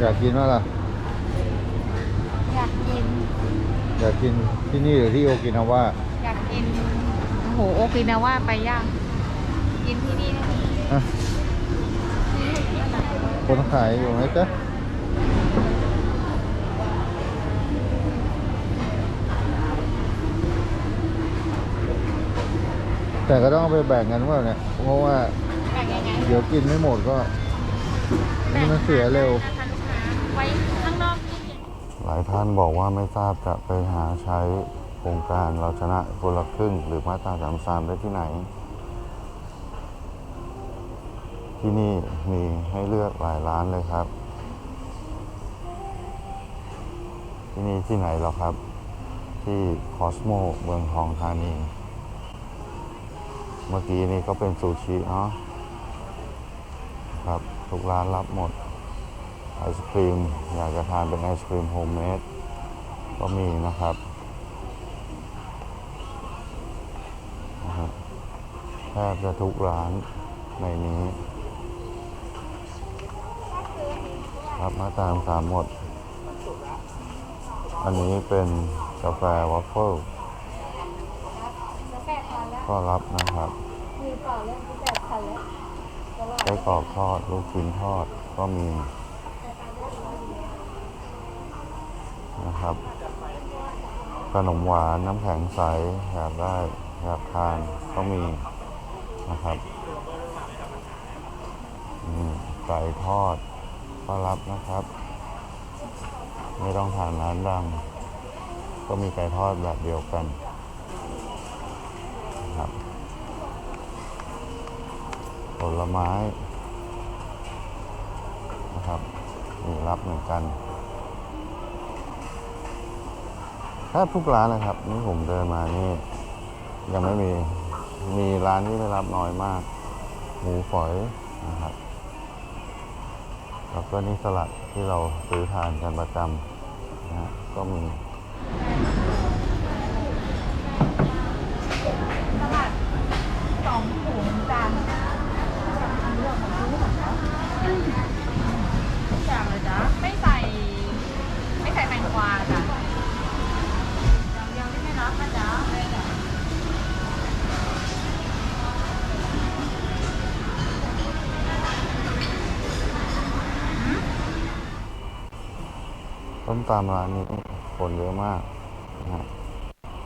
อยากกินว่าล่ะ อยากกิน อยากกินที่นี่หรือที่โอกินาว่า อยากกิน โอ้โห โอกินาว่าไปย่าง กินที่นี่นะฮะคนขายอยู่ไหมจ๊ะแต่ก็ต้องเอาไปแบ่งกันว่าเนี่ย เพราะว่า แบ่งยังไง เดี๋ยวกินไม่หมดก็นี่มันเสียเร็วนะคะลูกค้า ไว้ข้างนอกนี่เย็นหลายท่านบอกว่าไม่ทราบจะไปหาใช้โครงการเราชนะคนละครึ่ง หรือมาตราสามสามได้ที่ไหน ที่นี่มีให้เลือกหลายร้านเลยครับ ที่นี่ที่ไหนหรอครับ ที่คอสโมเมืองทองธานี เมื่อกี้นี่ก็เป็นซูชิเนาะครับ ทุกร้านรับหมด ไอศครีม อยากจะทานเป็นไอศครีมโฮมเมดก็มีนะครับนะฮะแทบจะทุกร้านในนี้ ครับมาตามสามหมด อันนี้เป็นกาแฟวัฟเฟิลก็รับนะครับมีต่อเรื่องที่แบบคันแล้วไส้กรอกทอด ลูกชิ้นทอดก็มี นะครับ ขนมหวานน้ำแข็งใสอยากได้อยากทานก็มีนะครับไก่ทอดก็รับนะครับ ไม่ต้องทานร้านดัง ก็มีไก่ทอดแบบเดียวกันนะครับผลไม้นะครับมีรับเหมือนกัน แทบทุกร้านนะครับนี่ผมเดินมานี่ยังไม่มีมีร้านที่ได้รับน้อยมากหมูฝอยนะครับแล้วก็นี่สลัดที่เราซื้อทานกันประจำนะก็มี ต้มตามร้านนี้คนเยอะมากนะฮะ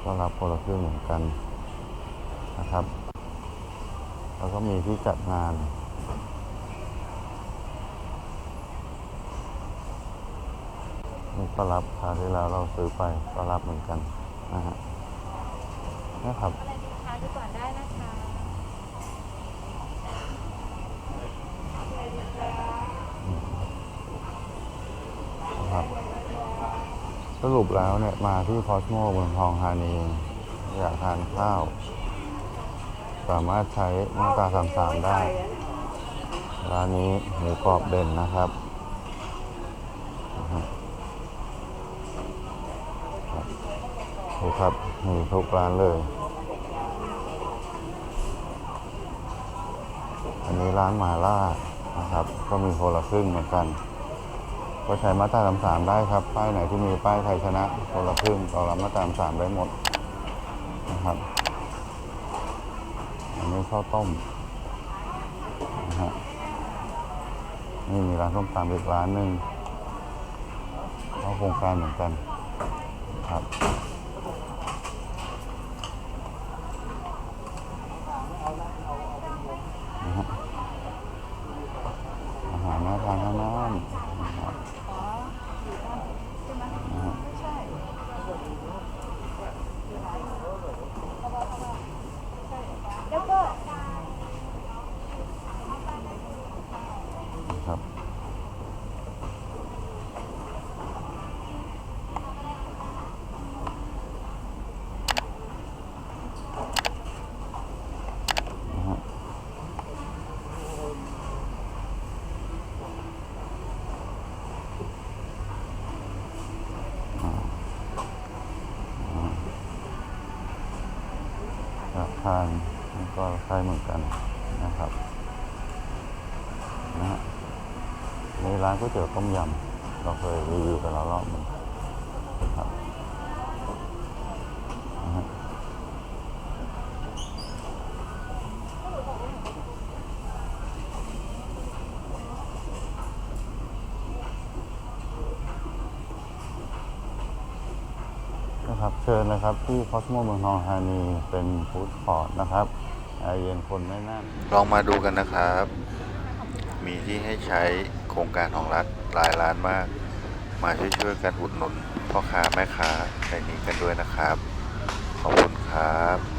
ก็รับคนละครึ่งเหมือนกันนะครับ แล้วก็มีที่จัดงานนี่ก็รับคราวที่แล้วเราซื้อไปก็รับเหมือนกันนะฮะนะครับ อะไรดีคะดูก่อนได้นะคะ นะครับ สรุปแล้วเนี่ย มาที่คอสโมเมืองทองธานี อยากทานข้าว สามารถใช้มาตราสามสามได้ ร้านนี้หมูกรอบเด่นนะครับนะฮะครับดูครับมีทุกร้านเลย อันนี้ร้านหมาล่านะครับ ก็มีคนละครึ่งเหมือนกัน ก็ใช้มาตราสามสามได้ครับ ป้ายไหนที่มีป้ายไทยชนะคนละครึ่งเรารับมาตราสามสามได้หมดนะครับ อันนี้ข้าวต้มนะฮะนี่มีร้านส้มตำอีกร้านหนึ่งเข้าโครงการเหมือนกันครับนะฮะอา หารน่านทั้งนั้นนะครับนะฮะครับ นะฮะอ่าอ่าอยาก ทานมันก็ใช่เหมือนกันนะครับนะฮะในร้านก๋วยเตี๋ยวต้มยำเราเคยรีวิวไปแล้วรอบหนึงครับ นะครับ เชิญนะครับที่คอสโมเมืองทองธานีเป็นฟู้ดคอร์ทนะครับแอร์เย็นคนไม่แน่นลองมาดูกันนะครับ มีที่ให้ใช้โครงการของรัฐหลายร้านมาก มาช่วยๆกันอุดหนุนพ่อค้าแม่ค้าในนี้กันด้วยนะครับ ขอบคุณครับ